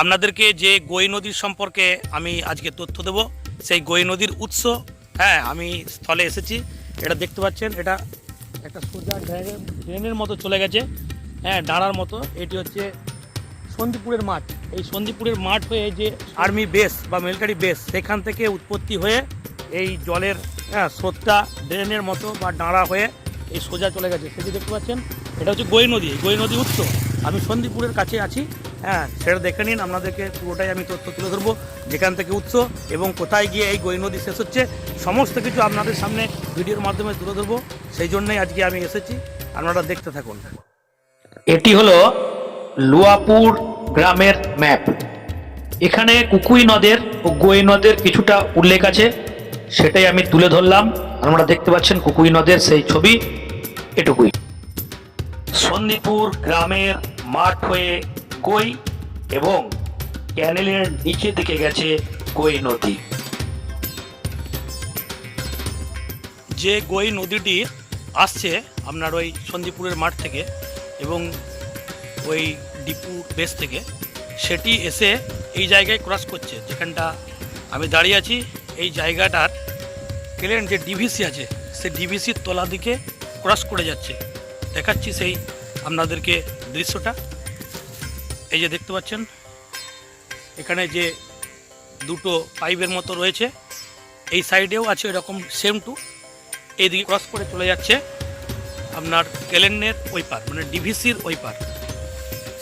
আপনাদেরকে যে গৈ নদীর সম্পর্কে আমি আজকে তথ্য দেব, সেই গৈ নদীর উৎস হ্যাঁ আমি স্থলে এসেছি। এটা দেখতে পাচ্ছেন, এটা একটা সোজা ড্রেনের মতো চলে গেছে হ্যাঁ ডাঁড়ার মতো। এটি হচ্ছে সন্দীপুরের মাঠ। এই সন্দীপুরের মাঠ হয়ে যে আর্মি বেস বা মিলিটারি বেস, সেখান থেকে উৎপত্তি হয়ে এই জলের হ্যাঁ স্রোতটা ড্রেনের মতো বা ডাঁড়া হয়ে এই সোজা চলে গেছে। সেটি দেখতে পাচ্ছেন, এটা হচ্ছে গৈ নদী। গৈ নদী উৎস। আমি সন্দীপুরের কাছে আছি। হ্যাঁ সেটা দেখে নিন, আপনাদেরকে পুরোটাই আমি তথ্য তুলে ধরবো, যেখান থেকে উৎস এবং কোথায় গিয়ে এই গৈ নদী শেষ হচ্ছে, সমস্ত কিছু আপনাদের সামনে ভিডিওর মাধ্যমে তুলে ধরবো। সেই জন্যই আজকে আমি এসেছি, আপনারা দেখতে থাকুন। এটি হলো লুয়াপুর গ্রামের ম্যাপ। এখানে কুকুই নদের ও গই নদের কিছুটা উল্লেখ আছে, সেটাই আমি তুলে ধরলাম। আপনারা দেখতে পাচ্ছেন কুকুই নদের সেই ছবি, এটুকুই। সন্দীপুর গ্রামের মাঠ হয়ে গই এবং ক্যানেলের নিচে দিকে গেছে গই নদী? যে গৈ নদীটি আসছে আপনার ওই সন্দীপুরের মাঠ থেকে এবং ওই ডিপু বেস থেকে, সেটি এসে এই জায়গায় ক্রস করছে। যেখানটা আমি দাঁড়িয়ে আছি, এই জায়গাটার কেলেন যে ডিভিসি আছে, সেই ডিভিসির তলা দিকে ক্রস করে যাচ্ছে। দেখাচ্ছি সেই আপনাদেরকে দৃশ্যটা। এই যে দেখতে পাচ্ছেন, এখানে যে দুটো পাইপের মতো রয়েছে, এই সাইডেও আছে এরকম সেম টু, এইদিকে ক্রস করে চলে যাচ্ছে আপনার কেলেনের ওই পার মানে ডিভিসির ওই পার।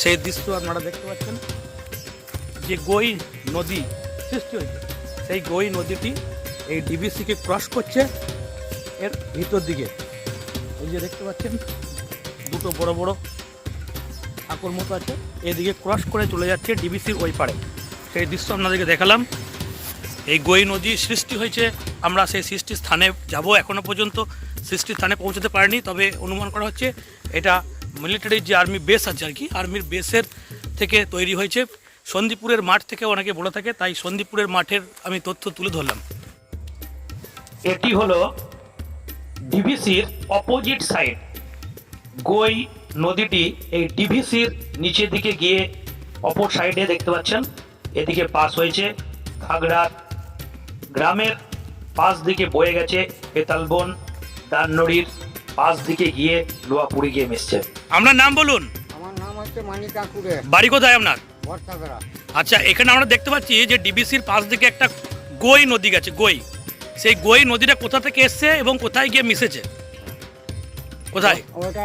সেই দৃশ্য আপনারা দেখতে পাচ্ছেন, যে গই নদী সৃষ্টি হয়েছে, সেই গই নদীটি এই ডিভিসিকে ক্রস করছে এর ভিতর দিকে। এই যে দেখতে পাচ্ছেন, দুটো বড় বড় ঠাকুর মতো আছে এদিকে ক্রস করে চলে যাচ্ছে ডিভিসির ওই পারে সেই দৃশ্য আপনাদেরকে দেখালাম। এই গই নদী সৃষ্টি হয়েছে। আমরা সেই সৃষ্টি স্থানে যাব এখনও পর্যন্ত। সৃষ্টি স্থানে পৌঁছতে পারিনি, তবে অনুমান করা হচ্ছে এটা মিলিটারির যে আর্মি বেস আছে আর কি, আর্মির বেসের থেকে তৈরি হয়েছে। সন্দীপুরের মাঠ থেকে অনেকে বলে থাকে, তাই সন্দীপুরের মাঠের আমি তথ্য তুলে ধরলাম। এটি হলো ডিভিসির অপোজিট সাইড গই নদীটি এই ডিভিসির নিচের দিকে গিয়ে অপর সাইডে দেখতে পাচ্ছেন। এদিকে পাস হয়েছে খাগড়ার গ্রামের পাশ দিকে বয়ে গেছে বেতালবন দাননড়ির পাশ দিকে গিয়ে লোয়াপুরে গিয়ে মিশছে। আপনার নাম বলুন। আমার নাম হচ্ছে মানিক বাড়ি কোথায় আপনার? আচ্ছা এখানে আমরা দেখতে পাচ্ছি যে ডিবিসির পাশ দিকে একটা গই নদী গেছে গই। সেই গই নদীটা কোথা থেকে এসছে এবং কোথায় গিয়ে মিশেছে? কোথায়? ওটা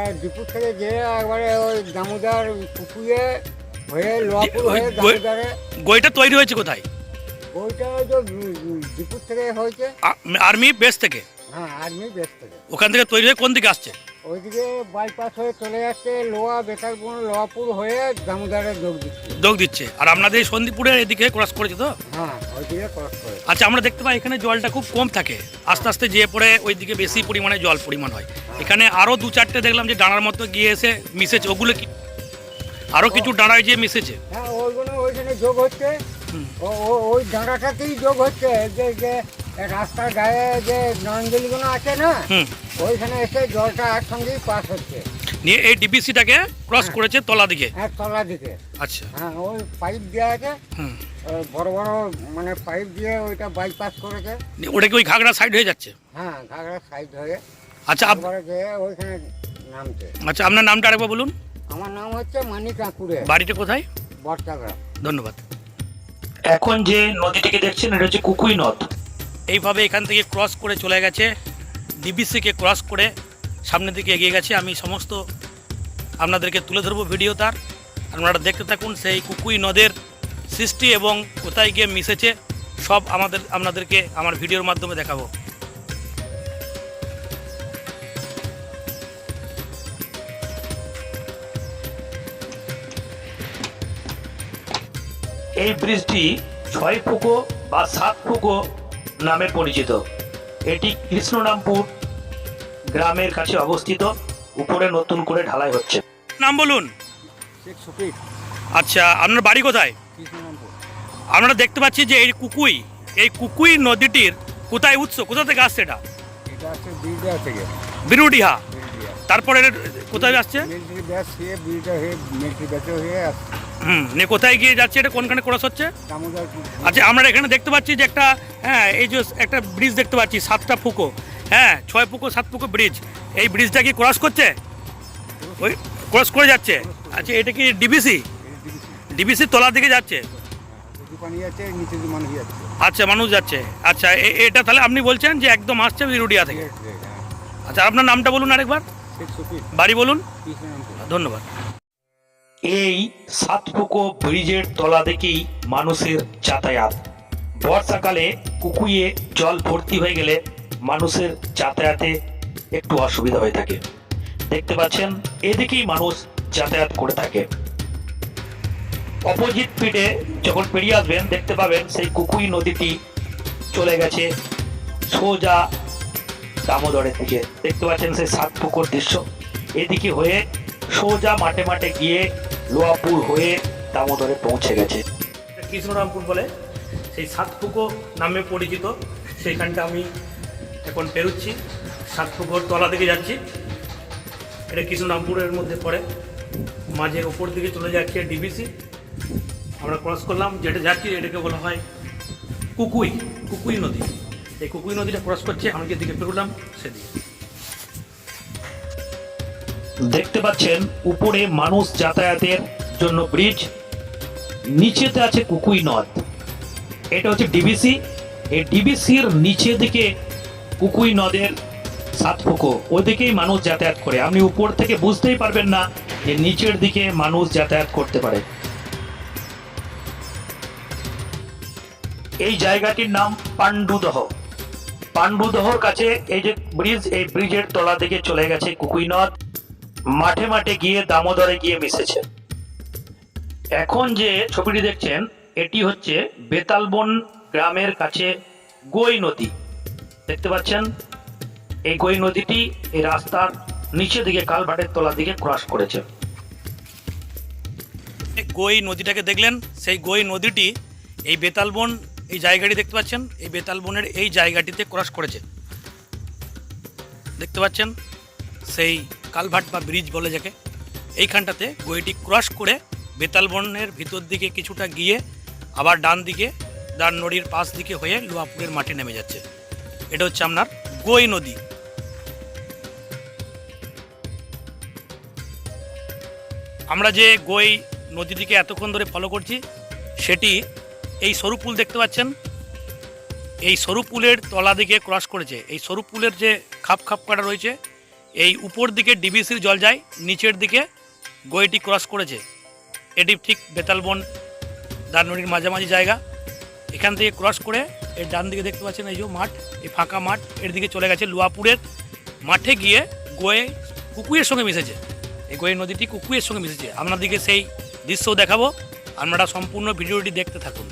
থেকে গিয়ে একবারে ওই দামোদর পুকুরে হয়ে হয়ে গইটা তৈরি হয়েছে কোথায়? তো ডিপুর থেকে হয়েছে। আর্মি বেস থেকে? হ্যাঁ আর্মি বেস থেকে। ওখান থেকে তৈরি হয়ে কোন দিকে আসছে? ওইদিকে বাইপাস হয়ে চলে যাচ্ছে লোহা বেতারপুর লোয়াপুর হয়ে দামোদরে যোগ দিচ্ছে। যোগ দিচ্ছে। আর আপনাদের সন্দীপুরের এদিকে ক্রস করেছে তো? হ্যাঁ ওইদিকে ক্রস করে আচ্ছা আমরা দেখতে পাই এখানে জলটা খুব কম থাকে। আস্তে আস্তে যেয়ে পড়ে ওইদিকে বেশি পরিমাণে জল পরিমাণ হয়। এখানে আরও দু চারটে দেখলাম যে ডানার মতো গিয়ে এসে মিশেছে। ওগুলো কি? আরও কিছু ডাঁড়ায় গিয়ে মিশেছে? হ্যাঁ ওইগুলো ওইখানে যোগ হচ্ছে। ওই ডাঁড়াটাতেই যোগ হচ্ছে। যে যে রাস্তার গায়ে যে নন্দগুলো আছে না ওইখানে এসে জলটা একসঙ্গেই পাস হচ্ছে। নিয়ে এই ডিবিসিটাকে ক্রস করেছে তলা দিকে? এক তলা দিকে। আচ্ছা। হ্যাঁ ওই পাইপ দেওয়া আছে। বড় বড় মানে পাইপ দিয়ে ওইটা বাইপাস করেছে। ওটা কি ওই ঘাগড়া সাইড হয়ে যাচ্ছে? হ্যাঁ ঘাগড়া সাইড হয়ে আচ্ছা আপ- তারপরে গিয়ে ওইখানে নামছে। আচ্ছা আপনার নামটা আরেকবার বলুন। আমার নাম হচ্ছে মানিক আঁকুড়ে বাড়িটা কোথায়? বর্তাগড়া ধন্যবাদ। এখন যে নদীটিকে দেখছেন এটা হচ্ছে কুকুই নদ। এইভাবে এখান থেকে ক্রস করে চলে গেছে। ডিবিসিকে ক্রস করে সামনের দিকে এগিয়ে গেছে। আমি সমস্ত আপনাদেরকে তুলে ধরবো ভিডিও তার। আপনারা দেখতে থাকুন, সেই কুকুই নদের সৃষ্টি এবং কোথায় গিয়ে মিশেছে, সব আমাদের আপনাদেরকে আমার ভিডিওর মাধ্যমে দেখাবো। এই ব্রিজটি ছয় ফুকো বা সাত ফুকো নামে পরিচিত। এটি কৃষ্ণরামপুর গ্রামের কাছে অবস্থিত। উপরে নতুন করে ঢালাই হচ্ছে। নাম বলুন। শেখ সুফিক আচ্ছা আপনার বাড়ি কোথায়? আমরা দেখতে পাচ্ছি যে এই কুকুই এই কুকুই নদীটির কোথায় উৎস? কোথা থেকে আসছে এটা? বিরুডিহা তারপরে কোথায় আসছে? হয়ে হয়ে হুম নিয়ে কোথায় গিয়ে যাচ্ছে? এটা কোনখানে ক্রস হচ্ছে? আচ্ছা আমরা এখানে দেখতে পাচ্ছি যে একটা হ্যাঁ এই যে একটা ব্রিজ দেখতে পাচ্ছি সাতটা ফুকো। হ্যাঁ ছয় ফুকো সাত ফুকো ব্রিজ এই ব্রিজটা কি ক্রস করছে? ওই ক্রস করে যাচ্ছে? আচ্ছা এটা কি ডিবিসি ডিবিসি তলার দিকে যাচ্ছে? আচ্ছা মানুষ যাচ্ছে। আচ্ছা এটা তাহলে আপনি বলছেন যে একদম আসছে বিরুডিয়া থেকে? আচ্ছা আপনার নামটা বলুন আরেকবার। বাড়ি বলুন। ধন্যবাদ। এই সাতপুকো ব্রিজের তলা দেখেই মানুষের যাতায়াত। বর্ষাকালে কুকুইয়ে জল ভর্তি হয়ে গেলে মানুষের যাতায়াতে একটু অসুবিধা হয়ে থাকে। দেখতে পাচ্ছেন, এদিকেই মানুষ যাতায়াত করে থাকে। অপোজিট পিঠে যখন পেরিয়ে আসবেন, দেখতে পাবেন সেই কুকুই নদীটি চলে গেছে সোজা দামোদরের দিকে। দেখতে পাচ্ছেন সেই সাত পুকুর দৃশ্য। এদিকে হয়ে সোজা মাঠে মাঠে গিয়ে লোয়াপুর হয়ে দামোদরে পৌঁছে গেছে। কৃষ্ণরামপুর বলে। সেই সাতপুকো নামে পরিচিত। সেইখানটা আমি এখন পেরোচ্ছি। সাতপুকুর তলা দিকে যাচ্ছি। এটা কৃষ্ণরামপুরের মধ্যে পড়ে। মাঝে ওপর দিকে চলে যাচ্ছে ডিবিসি। আমরা ক্রস করলাম। যেটা যাচ্ছি এটাকে বলা হয় কুকুই কুকুই নদী। এই কুকুই নদীটা ক্রস করছে। আমি যেদিকে পেরোলাম, সেদিকে। দেখতে পাচ্ছেন, উপরে মানুষ যাতায়াতের জন্য ব্রিজ নিচেতে আছে কুকুই নদ। এটা হচ্ছে ডিবিসি এই ডিবিসির নিচে দিকে কুকুই নদের সাতপুকো ওদিকেই মানুষ যাতায়াত করে। আপনি উপর থেকে বুঝতেই পারবেন না যে নিচের দিকে মানুষ যাতায়াত করতে পারে। এই জায়গাটির নাম পাণ্ডুদহ। পাণ্ডুদহর কাছে এই যে ব্রিজ এই ব্রিজের তলা দিকে চলে গেছে কুকুই নদ। মাঠে মাঠে গিয়ে দামোদরে গিয়ে মিশেছে। এখন যে ছবিটি দেখছেন, এটি হচ্ছে বেতালবন গ্রামের কাছে গই নদী। দেখতে পাচ্ছেন, এই গই নদীটি এই রাস্তার নিচে দিকে, কালভাটের তলা দিকে ক্রস করেছে। গই নদীটাকে দেখলেন, সেই গই নদীটি এই বেতালবন এই জায়গাটি দেখতে পাচ্ছেন, এই বেতালবনের এই জায়গাটিতে ক্রস করেছে। দেখতে পাচ্ছেন, সেই কালভার্ট বা ব্রিজ বলে যাকে, এইখানটাতে গইটি ক্রস করে বেতালবনের ভিতর দিকে কিছুটা গিয়ে আবার ডান দিকে ডান নদীর পাশ দিকে হয়ে লোহাপুরের মাঠে নেমে যাচ্ছে। এটা হচ্ছে আপনার গই নদী। আমরা যে গই নদীটিকে এতক্ষণ ধরে ফলো করছি, সেটি এই সরু পুল দেখতে পাচ্ছেন? এই সরু পুলের তলা দিকে ক্রস করেছে। এই সরু পুলের যে খাপ খাপ কাটা রয়েছে এই উপর দিকে ডিবিসির জল যায়, নিচের দিকে গইটি ক্রস করেছে। এটি ঠিক বেতালবন দানমনির মাঝামাঝি জায়গা। এখান থেকে ক্রস করে এর ডান দিকে দেখতে পাচ্ছেন এই যে মাঠ, এই ফাঁকা মাঠ, এর দিকে চলে গেছে লুয়াপুরের মাঠে গিয়ে গোয়ে কুকুয়ের সঙ্গে মিশেছে। এই গোয়ে নদীটি কুকুয়ের সঙ্গে মিশেছে। আপনাদেরকে সেই দৃশ্যও দেখাবো। আপনারা সম্পূর্ণ ভিডিওটি দেখতে থাকুন।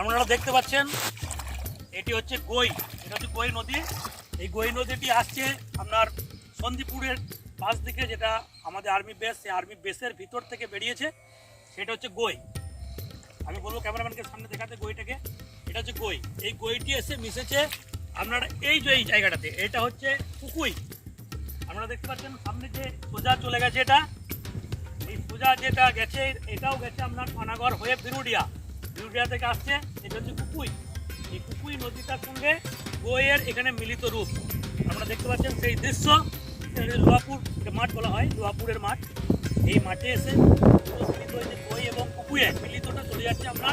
আপনারা দেখতে পাচ্ছেন, এটি হচ্ছে গই, এটা হচ্ছে গই নদী। এই গই নদীটি আসছে আপনার সন্দীপুরের পাশ দিকে, যেটা আমাদের আর্মি বেস, সেই আর্মি বেসের ভিতর থেকে বেরিয়েছে, সেটা হচ্ছে গই। আমি বলব ক্যামেরাম্যানকে সামনে দেখাতে গইটাকে। এটা হচ্ছে গই। এই গইটি এসে মিশেছে আপনার এই যে এই জায়গাটাতে, এটা হচ্ছে কুকুই আপনারা দেখতে পাচ্ছেন সামনে যে সোজা চলে গেছে এটা। এই সোজা যেটা গেছে, এটাও গেছে আপনার পানাগড় হয়ে বিরুডিয়া বিরুডিয়া থেকে আসছে, এটা হচ্ছে কুকুই। এই কুকুই নদীটার সঙ্গে গোয়ের এখানে মিলিত রূপ। আমরা দেখতে পাচ্ছেন সেই দৃশ্য লোহাপুর মাঠ বলা হয়, লোহাপুরের মাঠ। এই মাঠে এসে মিলিত এবং কুকুয়ে মিলিতটা চলে যাচ্ছে আমরা।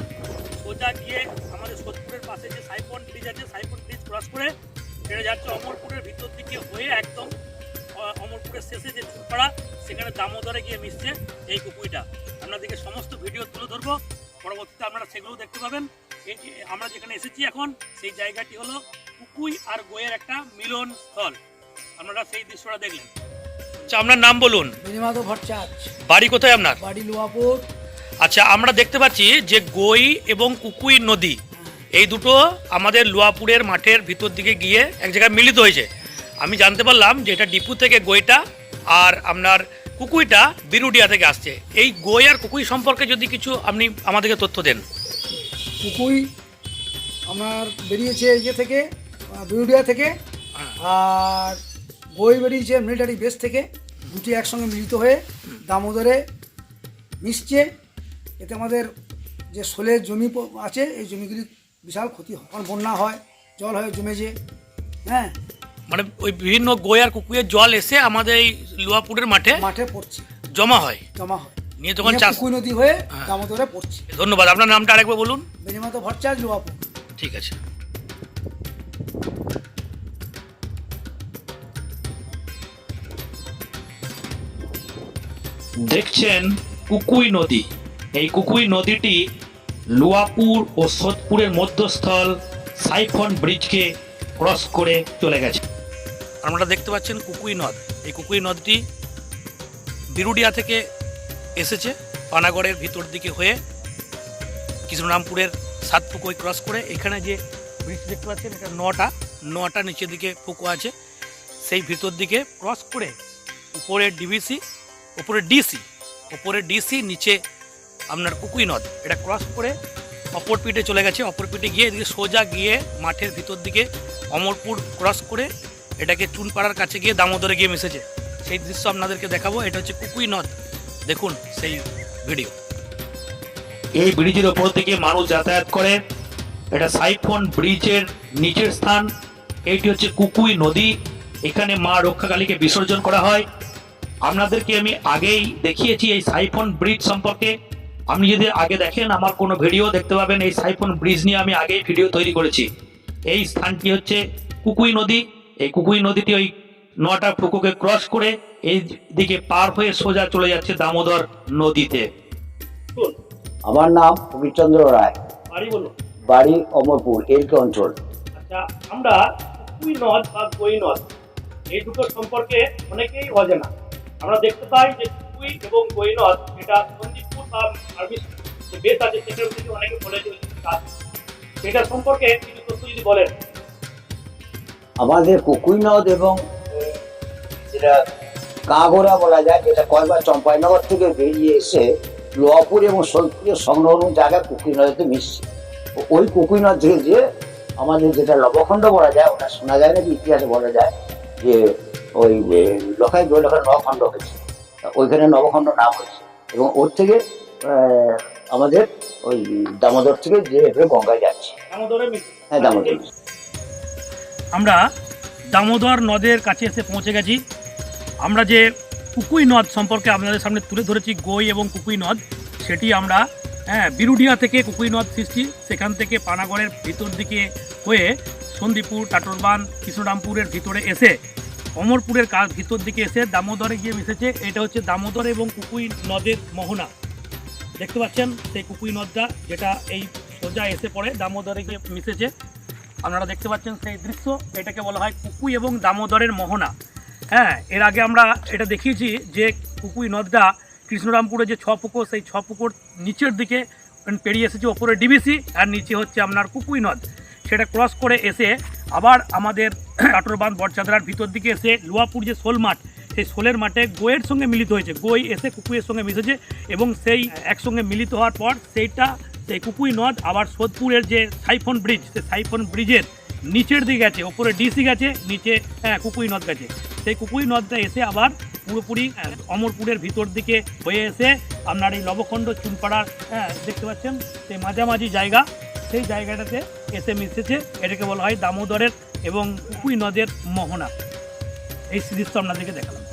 সোজা গিয়ে আমাদের সোদপুরের পাশে যে সাইফন ব্রিজ আছে, সাইফন ব্রিজ ক্রস করে সেটা যাচ্ছে অমরপুরের ভিতর দিকে হয়ে একদম অমরপুরের শেষে যে চুরপাড়া, সেখানে দামোদরে গিয়ে মিশছে এই কুকুইটা। আপনাদেরকে সমস্ত ভিডিও তুলে ধরবো। পরবর্তীতে আপনারা সেগুলো দেখতে পাবেন। এই যে আমরা যেখানে এসেছি এখন সেই জায়গাটি হলো কুকুই আর গোয়ের একটা মিলন স্থল। আপনারা সেই দৃশ্যটা দেখলেন। আচ্ছা আপনার নাম বলুন। ভট্টাচার্য। বাড়ি কোথায় আপনার? বাড়ি লোহাপুর আচ্ছা আমরা দেখতে পাচ্ছি যে গই এবং কুকুই নদী এই দুটো আমাদের লোয়াপুরের মাঠের ভিতর দিকে গিয়ে এক জায়গায় মিলিত হয়েছে। আমি জানতে পারলাম যে এটা ডিপু থেকে গইটা আর আপনার কুকুইটা বিরুডিয়া থেকে আসছে। এই গই আর কুকুই সম্পর্কে যদি কিছু আপনি আমাদেরকে তথ্য দেন। কুকুই আমার বেরিয়েছে ইয়ে থেকে বিরুডিয়া থেকে। আর বই বেরিয়েছে মিলিটারি বেস থেকে। দুটি একসঙ্গে মিলিত হয়ে দামোদরে মিশছে। এতে আমাদের যে শোলের জমি আছে, এই জমিগুলি বিশাল ক্ষতি হয়। বন্যা হয়, জল হয় জমেছে হ্যাঁ? মানে ওই বিভিন্ন গই আর কুকুয়ের জল এসে আমাদের এই লুয়াপুরের মাঠে মাঠে পড়ছে। জমা হয়। জমা হয়। নিয়ে তখন চাষ পুকুই নদী হয়ে হ্যাঁ। দামোদরে পড়ছে। ধন্যবাদ। আপনার নামটা আরেকবার বলুন। বেনিমাতো ভরচার্জ লোয়াপুর। ঠিক আছে। দেখছেন কুকুই নদী। এই কুকুই নদীটি লুয়াপুর ও সোদপুরের মধ্যস্থল সাইফন ব্রিজকে ক্রস করে চলে গেছে। আপনারা দেখতে পাচ্ছেন কুকুই নদ। এই কুকুই নদটি বিরুডিয়া থেকে এসেছে, পানাগড়ের ভিতর দিকে হয়ে কৃষ্ণরামপুরের সাত ক্রস করে। এখানে যে ব্রিজ দেখতে পাচ্ছেন, এটা নটা নটা নিচের দিকে পুকুর আছে। সেই ভিতর দিকে ক্রস করে উপরে ডিবিসি উপরে ডিসি উপরে ডিসি নিচে আপনার কুকুই নদ। এটা ক্রস করে অপর পিঠে চলে গেছে। অপর পিঠে গিয়ে এদিকে সোজা গিয়ে মাঠের ভিতর দিকে অমরপুর ক্রস করে এটাকে চুনপাড়ার কাছে গিয়ে দামোদরে গিয়ে মিশেছে। সেই দৃশ্য আপনাদেরকে দেখাবো, এটা হচ্ছে কুকুই নদ। দেখুন সেই ভিডিও। এই ব্রিজের ওপর থেকে মানুষ যাতায়াত করে। এটা সাইফন ব্রিজের নিচের স্থান। এইটি হচ্ছে কুকুই নদী। এখানে মা রক্ষাকালীকে বিসর্জন করা হয়। আপনাদেরকে আমি আগেই দেখিয়েছি এই সাইফন ব্রিজ সম্পর্কে। আপনি যদি আগে দেখেন আমার কোনো ভিডিও, দেখতে পাবেন এই সাইফন ব্রিজ নিয়ে আমি আগেই ভিডিও তৈরি করেছি। এই স্থানটি হচ্ছে কুকুই নদী। এই কুকুই নদীটি ওই নটা পুকুকে ক্রস করে এই দিকে পার হয়ে সোজা চলে যাচ্ছে দামোদর নদীতে। আমার নাম প্রবীরচন্দ্র রায়। বাড়ি বলুন। বাড়ি অমরপুর এলকে অঞ্চল। আচ্ছা আমরা কুই নদ বা গই নদ এই দুটো সম্পর্কে অনেকেই অজানা। আমরা দেখতে পাই যে কুই এবং গই নদ এটা সন্দীপপুর বা আরবি যে বেস আছে সেটার থেকে অনেকে বলে যে সেটা সম্পর্কে কিছু তথ্য যদি বলেন। আমাদের কুকুই নদ এবং যেটা কাঁগোড়া বলা যায় যেটা কয়বার চম্পাইনগর থেকে বেরিয়ে এসে লোহাপুর এবং সোলপুরের সংলগ্ন জায়গায় কুকুই নদীতে মিশছে। ওই কুকুই নদ থেকে যে আমাদের যেটা লবখণ্ড বলা যায় ওটা শোনা যায় নাকি ইতিহাসে বলা যায় যে ওই লোকায় জয়লখায় নবখণ্ড হয়েছে। ওইখানে নবখণ্ড নাম হয়েছে এবং ওর থেকে আমাদের ওই দামোদর থেকে যে গঙ্গায় যাচ্ছে। হ্যাঁ দামোদর আমরা দামোদর নদের কাছে এসে পৌঁছে গেছি। আমরা যে কুকুই নদ সম্পর্কে আপনাদের সামনে তুলে ধরেছি, গই এবং কুকুই নদ, সেটি আমরা হ্যাঁ বিরুডিয়া থেকে কুকুই নদ সৃষ্টি, সেখান থেকে পানাগড়ের ভিতর দিকে হয়ে সন্দীপুর, টাটরবান কৃষ্ণরামপুরের ভিতরে এসে, অমরপুরের কাজ ভিতর দিকে এসে দামোদরে গিয়ে মিশেছে। এটা হচ্ছে দামোদর এবং কুকুই নদের মোহনা। দেখতে পাচ্ছেন সেই কুকুই নদটা, যেটা এই সোজা এসে পড়ে, দামোদরে গিয়ে মিশেছে। আপনারা দেখতে পাচ্ছেন সেই দৃশ্য, এটাকে বলা হয় কুকুই এবং দামোদরের মোহনা। হ্যাঁ এর আগে আমরা এটা দেখিয়েছি যে কুকুই নদটা কৃষ্ণরামপুরে যে ছ পুকুর, সেই ছ পুকুর নিচের দিকে পেরিয়ে এসেছে, ওপরে ডিবিসি, আর নিচে হচ্ছে আপনার কুকুই নদ। সেটা ক্রস করে এসে আবার আমাদের কাটোরবাঁধ বটচাদরার ভিতর দিকে এসে লোয়াপুর যে শোল মাঠ, সেই শোলের মাঠে গোয়ের সঙ্গে মিলিত হয়েছে। গই এসে কুকুইয়ের সঙ্গে মিশেছে এবং সেই একসঙ্গে মিলিত হওয়ার পর সেইটা সেই কুকুই নদ আবার সোদপুরের যে সাইফন ব্রিজ, সে সাইফন ব্রিজের নিচের দিকে গেছে, ওপরে ডিসি গেছে, নিচে হ্যাঁ কুকুই নদ গেছে। সেই কুকুই নদটা এসে আবার পুরোপুরি অমরপুরের ভিতর দিকে হয়ে এসে আপনার এই লবখণ্ড চুনপাড়ার হ্যাঁ দেখতে পাচ্ছেন? সেই মাঝামাঝি জায়গা, সেই জায়গাটাতে এসে মিশেছে এটাকে বলা হয় দামোদরের এবং কুকুই নদের মোহনা। এই দৃশ্য আপনাদেরকে দেখালাম।